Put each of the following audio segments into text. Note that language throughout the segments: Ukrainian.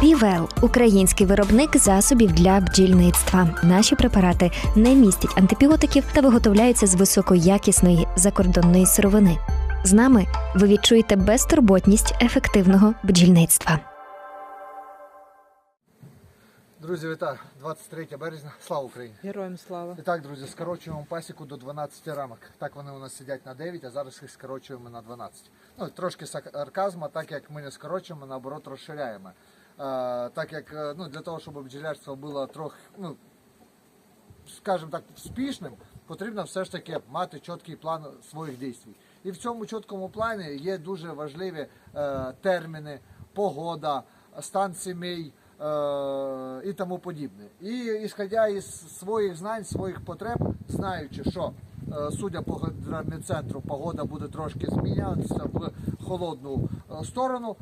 Півел український виробник засобів для бджільництва. Наші препарати не містять антибіотиків та виготовляються з високоякісної закордонної сировини. З нами ви відчуєте безтурботність ефективного бджільництва. Друзі, вітаю! 23 березня. Слава Україні! Героям слава. І так, друзі, скорочуємо пасіку до 12 рамок. Так вони у нас сидять на 9, а зараз їх скорочуємо на 12. Ну, трошки сарказма, так як ми не скорочуємо, наоборот, розширяємо. Так як е, ну, для того, щоб бджілярство було трохи, ну, скажімо так, успішним, потрібно все ж таки мати чіткий план своїх дій. І в цьому чіткому плані є дуже важливі е, терміни, погода, стан сімей е, і тому подібне. І ісходя із своїх знань, своїх потреб, знаючи, що е, судя по гідрометцентру, погода буде трошки змінятися в холодну сторону,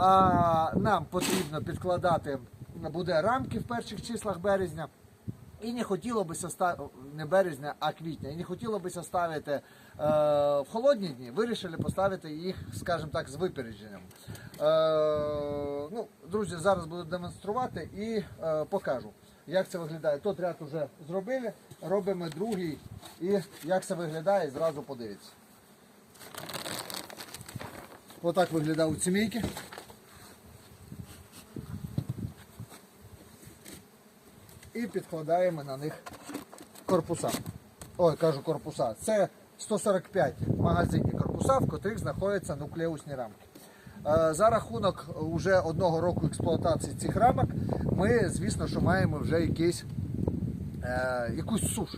а нам потрібно підкладати буде рамки в перших числах березня. І не хотілося ставити, не березня, а квітня. І не хотілося ставити е, в холодні дні, вирішили поставити їх, скажімо так, з випередженням. Е, ну, друзі, зараз буду демонструвати і е, покажу, як це виглядає. Тот ряд вже зробили, робимо другий і як це виглядає, зразу подивіться. Отак виглядають сімейки. І підкладаємо на них корпуса. Ой, кажу корпуса. Це 145 магазинні корпуса, в котрих знаходяться нуклеусні рамки. Е, За рахунок вже одного року експлуатації цих рамок, ми, звісно, що маємо вже якийсь, е, якусь суш.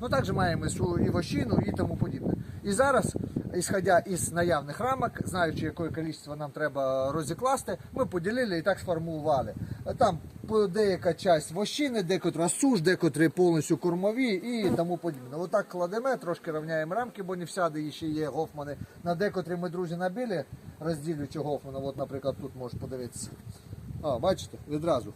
Ну також маємо і вощину і тому подібне. І зараз, ісходя із наявних рамок, знаючи, яке кількість нам треба розікласти, ми поділили і так сформували. Там по- деяка часть вощини, декотра суш, декотрі повністю кормові і тому подібне. Отак кладемо, трошки рівняємо рамки, бо не всяде ще є гофмани. На декотрі ми, друзі, набили, розділюючи гофмана. От, наприклад, тут можеш подивитися. А, бачите, відразу.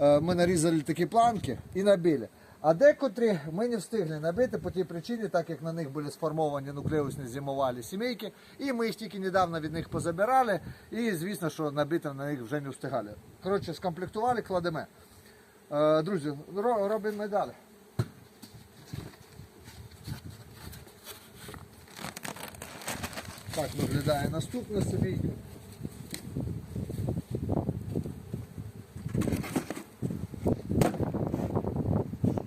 Е, Ми нарізали такі планки і набили. А декотрі ми не встигли набити по тій причині, так як на них були сформовані нуклеусні зимувалі сімейки, і ми їх тільки недавно від них позабирали, і звісно, що набити на них вже не встигали. Коротше, скомплектували, кладемо. Е, Друзі, робимо далі. Так виглядає наступна сімейка.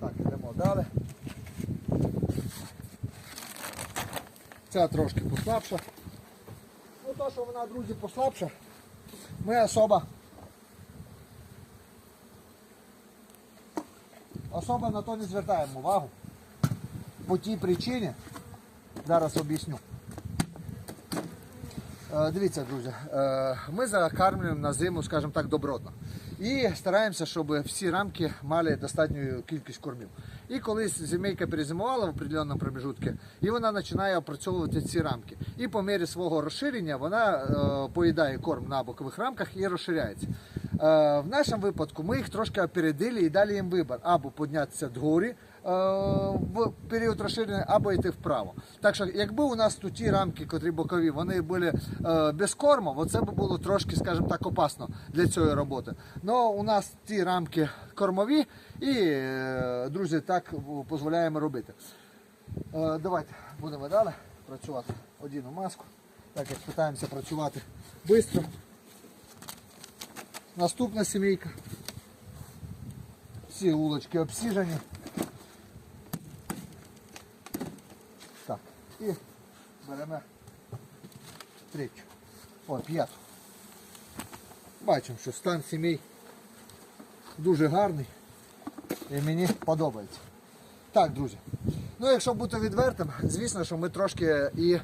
Так, йдемо далі. Ця трошки послабша. Ну то, що вона, друзі, послабша, ми особо особо на то не звертаємо увагу. По тій причині, зараз об'ясню. Е, Дивіться, друзі, е, ми закармлюємо на зиму, скажімо так, добротно. І стараємося, щоб всі рамки мали достатню кількість кормів. І коли зімейка перезимувала в определеному промежутку, і вона починає опрацьовувати ці рамки. І по мірі свого розширення вона е, поїдає корм на бокових рамках і розширяється. Е, в нашому випадку ми їх трошки опередили і дали їм вибір або піднятися дгорі в період розширення, або йти вправо. Так що, якби у нас тут ті рамки, котрі бокові, вони були е, без корму, оце б було трошки, скажімо так, опасно для цієї роботи. Но у нас ті рамки кормові і, е, друзі, так дозволяємо робити. Е, давайте будемо далі працювати одіну маску. Так як питаємося працювати швидко. Наступна сімейка. Всі вулочки обсіжені. Так, і беремо третю. О, п'яту. Бачимо, що стан сімей дуже гарний і мені подобається. Так, друзі. Ну, якщо бути відвертим, звісно, що ми трошки і, е,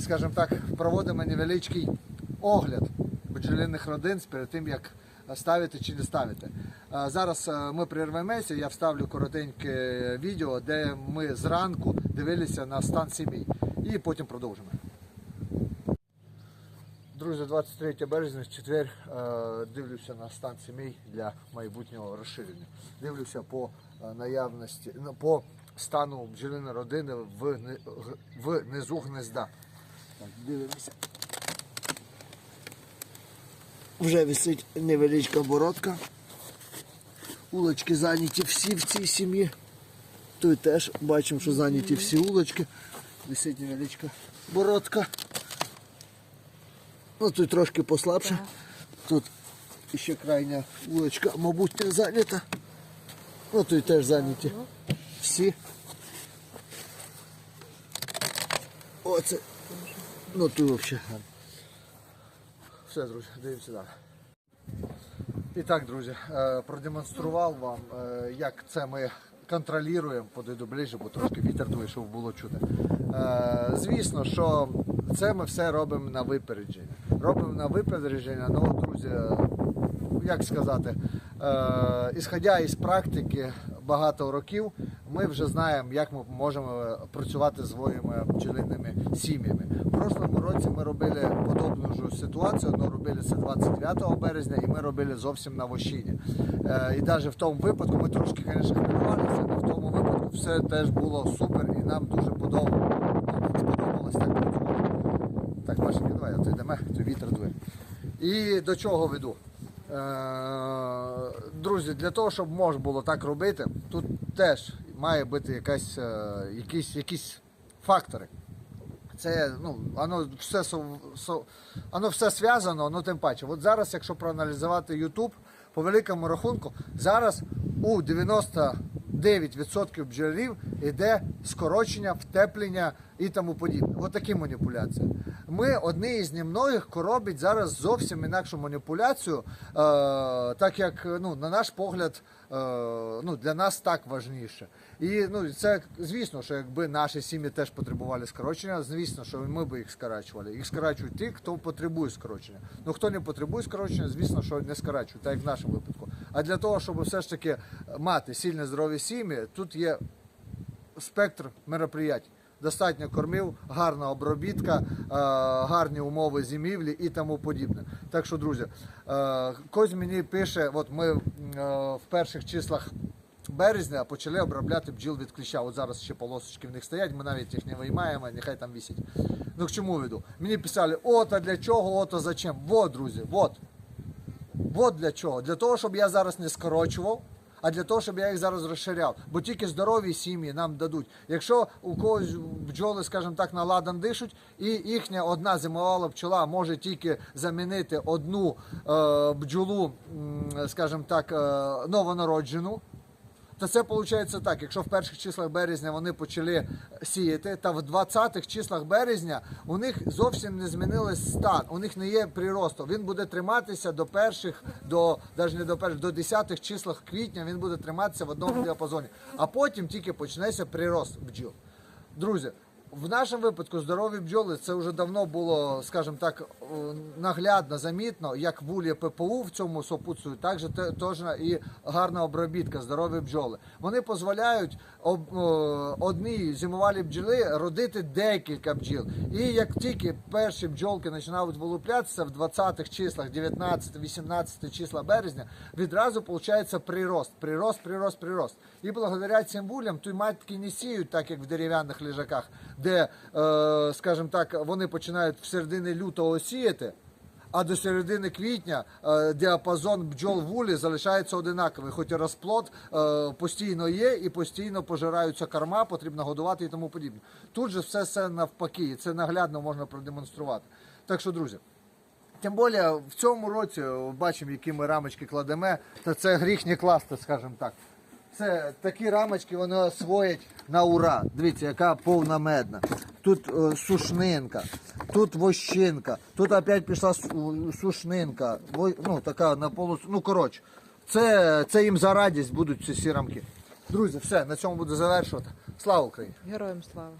скажімо так, проводимо невеличкий огляд бджолиних родин перед тим, як ставити чи не ставити. Зараз е, ми прервемося, я вставлю коротеньке відео, де ми зранку дивилися на стан сімей. І потім продовжимо. Друзі, 23 березня, четвер, е, дивлюся на стан сімей для майбутнього розширення. Дивлюся по е, наявності, ну, по стану бджолиної родини в, в низу гнезда. Так, дивимося. Вже висить невеличка бородка. Улочки зайняті всі в цій сім'ї. Тут теж бачимо, що зайняті всі улочки. Висить невеличка бородка. Ну тут трошки послабше. Тут ще крайня вулочка, мабуть, не зайнята. Ну тут теж зайняті всі. Оце. Ну тут взагалі гарно. Все, друзі, дивимося далі. І так, друзі, е, продемонстрував вам, е, як це ми контролюємо, подойду ближче, бо трошки вітер дує, щоб було чути. Е, Звісно, що це ми все робимо на випередження. Робимо на випередження, ну, друзі, як сказати, ісходя із практики багато років, ми вже знаємо, як ми можемо працювати з своїми бджолиними сім'ями. В прошлому році ми робили подобну ж ситуацію, але робили це 29 березня і ми робили зовсім на вощині. Е, і навіть в тому випадку ми трошки, звісно, хвилювалися, але в тому випадку все теж було супер і нам дуже подобалося. сподобалось так працювати. Так, Машенька, давай, от йдемо, то вітер дує. І до чого веду? Е, Друзі, для того, щоб можна було так робити, тут теж має бути якась, е, якісь, якісь фактори. Це ну, воно все воно все зв'язано, ну тим паче. От зараз, якщо проаналізувати YouTube, по великому рахунку, зараз у 99% бджолів йде скорочення, втеплення і тому подібне. От такі маніпуляції. Ми одні із немногих, хто зараз зовсім інакшу маніпуляцію, е, так як ну, на наш погляд, е, ну, для нас так важніше. І ну, це звісно, що якби наші сім'ї теж потребували скорочення, звісно, що ми б їх скорачували. Їх скорачують ті, хто потребує скорочення. Ну хто не потребує скорочення, звісно, що не скорачують, так як в нашому випадку. А для того, щоб все ж таки мати сильне здорові сім'ї, тут є спектр мероприятий. Достатньо кормів, гарна обробітка, е, гарні умови зимівлі і тому подібне. Так що, друзі, е, Кось мені пише, от ми е, в перших числах березня почали обробляти бджіл від кліща. От зараз ще полосочки в них стоять, ми навіть їх не виймаємо, нехай там вісять. Ну к чому веду? Мені писали, ото для чого, ото зачем. Вот, друзі, вот. Вот для чого. Для того, щоб я зараз не скорочував, а для того, щоб я їх зараз розширяв. Бо тільки здорові сім'ї нам дадуть. Якщо у когось бджоли, скажімо так, на ладан дишуть, і їхня одна зимувала пчола може тільки замінити одну е, бджолу, скажімо так, е, новонароджену. То це виходить так, якщо в перших числах березня вони почали сіяти, та в 20-х числах березня у них зовсім не змінилось стан, у них не є приросту. Він буде триматися до перших, до навіть не до перших, до 10-х числах квітня він буде триматися в одному діапазоні. А потім тільки почнеться прирост бджіл. Друзі, в нашому випадку здорові бджоли це вже давно було, скажімо так, наглядно, замітно, як вулі ППУ в цьому сопутствують, так же теж і гарна обробітка, здорові бджоли. Вони дозволяють одній зимувалі бджоли родити декілька бджіл. І як тільки перші бджолки починають вилуплятися в 20-х числах, 19-18 числа березня, відразу виходить прирост, прирост, прирост, прирост. І благодаря цим вулям той матки не сіють, так як в дерев'яних лежаках, де, е, скажімо так, вони починають в середині лютого сіяти. А до середини квітня е, діапазон бджол вулі залишається одинаковий, хоч розплод е, постійно є і постійно пожираються корма, потрібно годувати і тому подібне. Тут же все, все навпаки, і це наглядно можна продемонструвати. Так що, друзі, Тим більше в цьому році бачимо, які ми рамочки кладемо, то це гріх не класти, скажімо так. Це такі рамочки вони освоять на ура. Дивіться, яка повна медна. Тут е, сушнинка, тут вощинка, тут опять пішла сушнинка. Во- Ну, така на полосу. Ну, коротше, це, це їм за радість будуть ці всі рамки. Друзі, все, на цьому буду завершувати. Слава Україні! Героям слава!